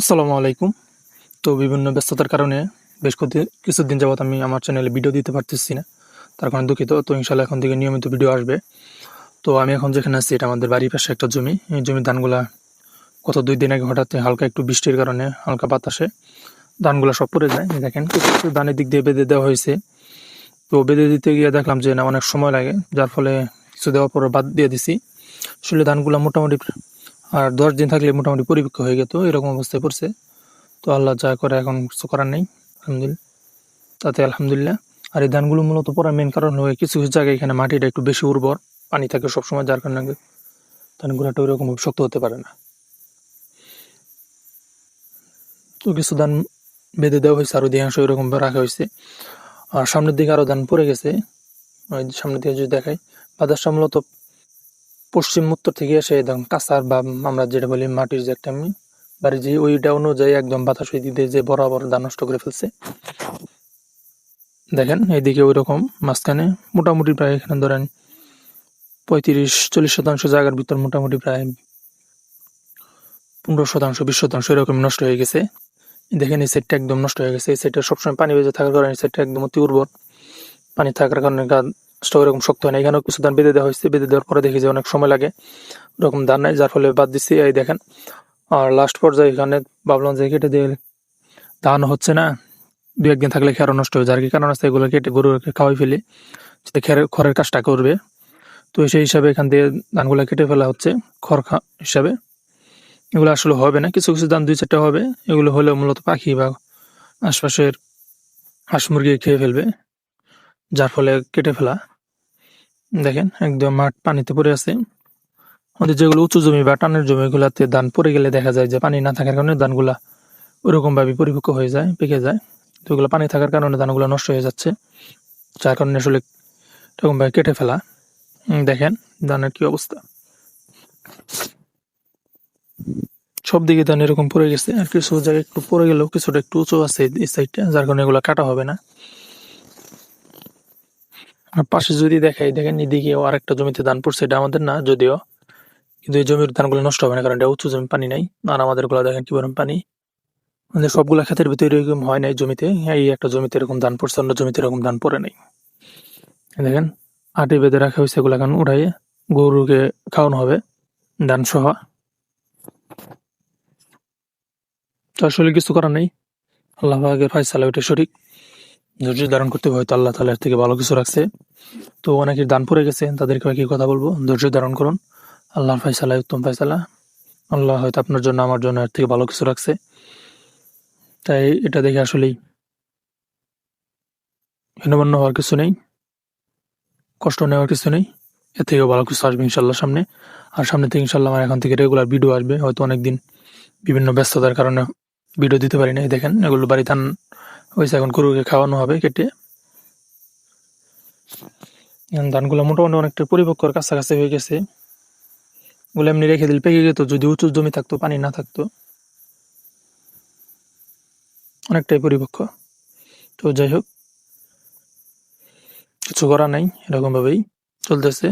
আসসালামু আলাইকুম। তো বিভিন্ন ব্যস্ততার কারণে বেশ কতি- কিছুদিন যাবত আমি আমার চ্যানেলে ভিডিও দিতে পারতেছি না। তার কারণে দুঃখিত। তো ইনশাল্লাহ এখন থেকে নিয়মিত ভিডিও আসবে। তো আমি এখন যেখানে আছি, এটা আমাদের বাড়ির পাশে একটা জমি। এই জমির ধানগুলা কত দুই দিন আগে হঠাৎ হালকা একটু বৃষ্টির কারণে হালকা বাতাসে ধানগুলা সব পড়ে যায়। দেখেন, কিছু কিছু ধানের দিক দিয়ে বেঁধে দেওয়া হয়েছে। তো বেঁধে দিতে গিয়ে দেখলাম যে না, অনেক সময় লাগে। যার ফলে কিছু দেওয়ার পরে বাদ দিয়ে দিছি। আসলে ধানগুলা মোটামুটি আর দশ দিন থাকলে মোটামুটি পরিপক্ক হয়ে যেত এরকম অবস্থায় পড়ছে। তো আল্লাহ যা করে এখন কিছু করার নেই, আলহামদুলিল্লাহ। তাতে আলহামদুলিল্লাহ। আর এই ধানগুলো মূলত পড়ার মেন কারণ হয়ে কিছু কিছু জায়গায় এখানে মাটিটা একটু বেশি উর্বর, পানি থাকে সবসময়, যার কারণে ধানগুলাটা ওইরকম শক্ত হতে পারে না। তো কিছু ধান বেঁধে দেওয়া হয়েছে, আর অধিকাংশ ওইরকম রাখা হয়েছে। আর সামনের দিকে আরও ধান পড়ে গেছে। সামনের দিকে যদি দেখাই, বাতাসটা মূলত পশ্চিম উত্তর থেকে এসে একদম কাঁচার বা আমরা যেটা বলি মাটির যে একটা বাড়ি, যে ওইটা অনুযায়ী একদম বাতাস দিয়ে যে বরাবর ধান নষ্ট করে ফেলছে। দেখেন, এইদিকে ওই রকম মাঝখানে মোটামুটি প্রায় এখানে ধরেন পঁয়ত্রিশ, চল্লিশ শতাংশ জায়গার ভিতর মোটামুটি প্রায় পনেরো শতাংশ, বিশ শতাংশ এরকম নষ্ট হয়ে গেছে। দেখেন এই সেটটা একদম নষ্ট হয়ে গেছে। এই সেটটা সবসময় পানি বেজে থাকার কারণে সেটটা একদম অতি উর্বর। পানি থাকার কারণে গাছটা ওরকম শক্ত হয় না। এখানেও কিছু ধান বেঁধে দেওয়া হয়েছে। বেঁধে দেওয়ার পরে দেখি যে অনেক সময় লাগে। ওরকম ধান নাই, যার ফলে বাদ দিচ্ছি এই দেখেন। আর লাস্ট পর্যায়ে এখানে ভাবলাম যে কেটে দিয়ে ধান হচ্ছে না। দু একদিন থাকলে খেয়ারও নষ্ট হয়ে যায়। আর কি কারণ আছে, এগুলো কেটে গরুকে খাওয়াই ফেলি। যাতে খেরের খড়ের কাজটা করবে। তো সেই হিসাবে এখান দিয়ে ধানগুলো কেটে ফেলা হচ্ছে, খড় খা হিসাবে। এগুলো আসলে হবে না। কিছু কিছু ধান দুই চারটা হবে। এগুলো হলে মূলত পাখি বা আশপাশের হাঁস মুরগি খেয়ে ফেলবে। যার ফলে কেটে ফেলা। দেখেন, একদম মাঠ পানিতে পড়ে আছে। আমাদের যেগুলো উঁচু জমি বা টানের জমিগুলোতে ধান পড়ে গেলে দেখা যায় যে পানি না থাকার কারণে ধানগুলা ওরকম ভাবে পরিপক্ক হয়ে যায়, পেকে যায়। তো ওগুলো পানি থাকার কারণে ধানগুলো নষ্ট হয়ে যাচ্ছে, যার কারণে আসলে এরকম ভাবে কেটে ফেলা। দেখেন, ধানের কি অবস্থা। সব দিকে ধান এরকম পড়ে গেছে, আর কিছু জায়গায় একটু পড়ে গেলেও কিছুটা একটু উঁচু আছে এই সাইডটা, যার কারণে এগুলো কাটা হবে না। পাশে যদি দেখাই, দেখেন এদিকেও আরেকটা জমিতে ধান পড়ছে, এটা আমাদের না, যদিও। কিন্তু এই জমির ধানগুলো নষ্ট হবে না, কারণ এটা উঁচু জমি, পানি নাই। আর আমাদেরগুলো দেখেন কি পরিমাণ পানি। আমাদের সবগুলা ক্ষেতের ভিতরে এরকম হয় নাই জমিতে, এই একটা জমিতে এরকম ধান পড়ছে, অন্য জমিতে এরকম ধান পড়ে নাই। দেখেন, আটে বেঁধে রাখা হয়েছে এগুলো এখন উঠাই গরুকে খাওয়ানো হবে, ধান সহ। তো আসলে কিছু করার নেই। আল্লাহ পাকের ফাইসালা ওইটা সঠিক। ধৈর্য ধারণ করতে হয়তো আল্লাহ তালার থেকে ভালো কিছু রাখছে। তো অনেকের দান পড়ে গেছে, তাদেরকে কি কথা বলব? ধৈর্য ধারণ করুন। আল্লাহর ফাইসালা উত্তম ফাইসালা আল্লাহ হয়তো আপনার জন্য, আমার জন্য এর থেকে ভালো কিছু রাখছে। তাই এটা দেখে আসলেই হীনমান্য হওয়ার কিছু নেই, কষ্ট নেওয়ার কিছু নেই। এর থেকেও ভালো কিছু আসবে ইনশাল্লাহ সামনে। আর সামনে থেকে ইনশাল্লাহ আমার এখন থেকে রেগুলার ভিডিও আসবে। হয়তো অনেকদিন বিভিন্ন ব্যস্ততার কারণে ভিডিও দিতে পারি না দেখেন, এগুলো বাড়ি ধান হয়েছে এখন গরুকে খাওয়ানো হবে কেটে। ধানগুলো মোটামুটি অনেকটা পরিপক্কর কাছাকাছি হয়ে গেছে। ওগুলো এমনি রেখে দিলে পেকে যেত, যদি উঁচু জমি থাকতো, পানি না থাকতো। অনেকটাই পরিপক্ক। তো যাই হোক, কিছু করা নাই এরকম ভাবেই চলতেছে।